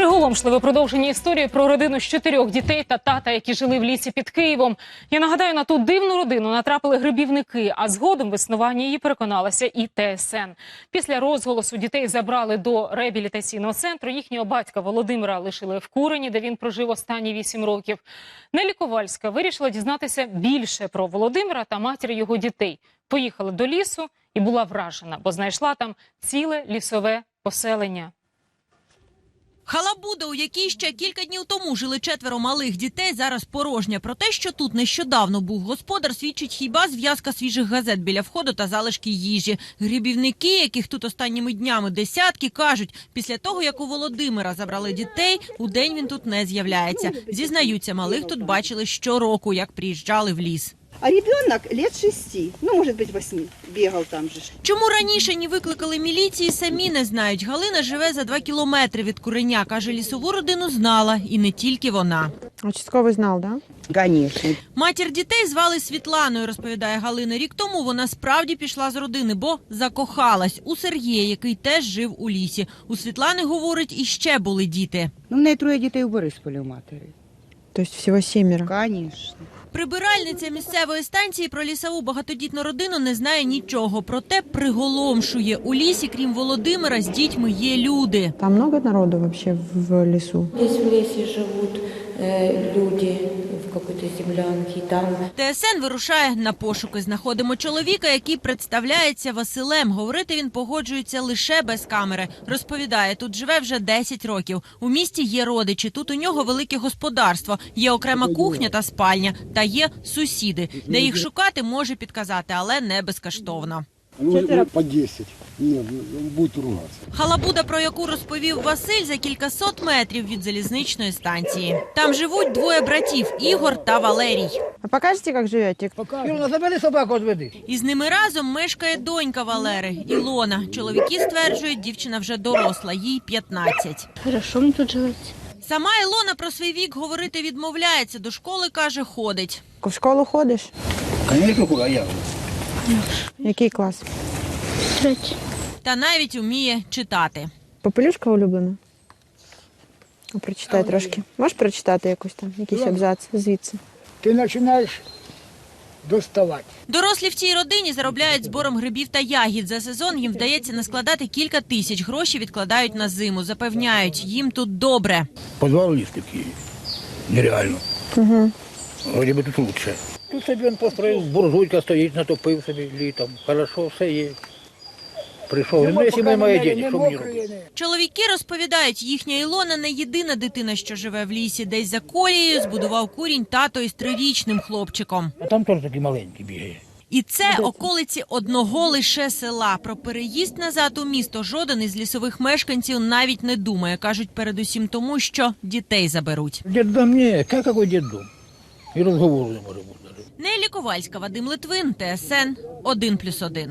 Приголомшливе продовження історії про родину з чотирьох дітей та тата, які жили в лісі під Києвом. Я нагадаю, на ту дивну родину натрапили грибівники, а згодом в існуванні її переконалася і ТСН. Після розголосу дітей забрали до реабілітаційного центру. Їхнього батька Володимира лишили в Курені, де він прожив останні вісім років. Нелі Ковальська вирішила дізнатися більше про Володимира та матір його дітей. Поїхала до лісу і була вражена, бо знайшла там ціле лісове поселення. Халабуда, у якій ще кілька днів тому жили четверо малих дітей, зараз порожня. Про те, що тут нещодавно був господар, свідчить хіба зв'язка свіжих газет біля входу та залишки їжі. Грибівники, яких тут останніми днями десятки, кажуть, після того як у Володимира забрали дітей, у день він тут не з'являється. Зізнаються, малих тут бачили щороку, як приїжджали в ліс. А ребенок лет шести, ну, может быть, восьми, бегал там же. ж. Чому раніше не викликали міліції, самі не знають. Галина живе за два кілометри від куреня. каже, лісову родину знала, і не тільки вона. Участковый знал, да? Конечно. Матір дітей звали Світланою, розповідає Галина. Рік тому вона справді пішла з родини, бо закохалась у Сергія, який теж жив у лісі. У Світлани говорить, іще були діти. Ну, в неї троє дітей у Борисполі у матері. То есть всего семеро. Прибиральниця місцевої станції про лісову багатодітну родину не знає нічого. Проте приголомшує у лісі, крім Володимира, з дітьми є люди. Там багато народу взагалі в лісу. Десь в лісі живут э, люди в какой-то землянке, там ТСН вирушає на пошуки. Знаходимо чоловіка, який представляється Василем. Говорити він погоджується лише без камери. Розповідає, тут живе вже 10 років. У місті є родичі. Тут у нього велике господарство. Є окрема кухня та спальня. Та є сусіди. Де їх шукати, може підказати, але не безкоштовно. Ну, ну, по 10. Нет, ну, будет ругаться. Халабуда, про яку розповів Василь, за кількасот метрів від залізничної станції. Там живуть двоє братів Ігор та Валерій. А покажете, как живете? Ірина, забери собаку, відведи. І з ними разом мешкає донька Валери Ілона. Чоловіки стверджують, дівчина вже доросла, їй 15. хорошо мне тут живется. Сама Ілона про свій вік говорити відмовляється. До школи каже, ходить. В школу ходиш? Конечно, куда я? Який клас? Третий. Та навіть вміє читати. Попелюшка улюблена? А, Прочитай трошки. Можеш прочитати якусь там, якийсь абзац звідси? Ти починаєш доставати. Дорослі в цій родині заробляють збором грибів та ягід. За сезон їм вдається наскладати кілька тисяч. Гроші відкладають на зиму. Запевняють, їм тут добре. Подвал есть такие. Нереально. Угу. Вроде бы тут лучше. Тут собі він построїв, буржуйка стоїть, натопив собі літом. Хорошо, все є. Прийшов. Ну, якщо немає денег, що мені робити? Чоловіки розповідають, їхня Ілона не єдина дитина, що живе в лісі. Десь за колією збудував курінь тато із трирічним хлопчиком. А там теж такий маленький бігає. І це околиці одного лише села. Про переїзд назад у місто жоден із лісових мешканців навіть не думає. кажуть, передусім тому, що дітей заберуть. Діддом ні, як який діддом? І розговору не може бути. Нелі Ковальська, Вадим Литвин, ТСН 1+,1.